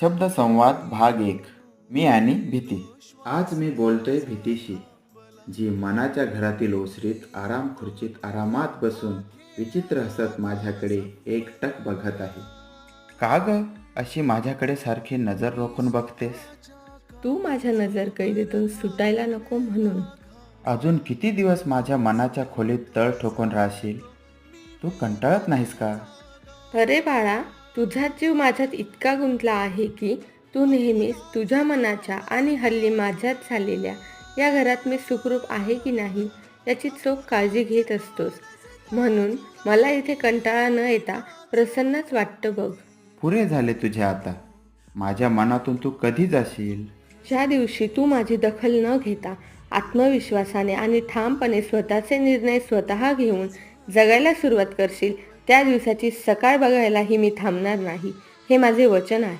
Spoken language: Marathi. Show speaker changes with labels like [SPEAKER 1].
[SPEAKER 1] शब्दसंवाद भाग एक. मी आणि भीती. आज मी बोलतोय भीतीशी जी मनाच्या घरातील ओसरीत आराम खुर्चीत आरामात बसून विचित्र हसत माझ्याकडे एकटक बघत आहे. का ग? अशी माझ्याकडे सारखी नजर रोखून बघतेस?
[SPEAKER 2] तू माझ्या नजर कैदेतून सुटायला नको म्हणून.
[SPEAKER 1] अजून किती दिवस माझ्या मनाच्या खोलीत तळ ठोकून राहशील? तू कंटाळत नाहीस का?
[SPEAKER 2] अरे बाळा तुझा जीव माझ्यात इतका गुंतला आहे की तू नेहमीच तुझ्या मनाच्या आणि हल्ली माझ्यात झालेल्या या घरात मी सुखरूप आहे की नाही याची चोख काळजी घेत असतोस. म्हणून मला इथे कंटाळा न येता प्रसन्नच वाटतं बघ.
[SPEAKER 1] पुरे झाले तुझे आता. माझ्या मनातून तू कधी जाशील?
[SPEAKER 2] ज्या दिवशी तू माझी दखल न घेता आत्मविश्वासाने आणि ठामपणे स्वतःचे निर्णय स्वतः घेऊन जगायला सुरुवात करशील त्या दिवसाची सकाळ बघायलाही मी थांबणार नाही. हे माझे वचन आहे.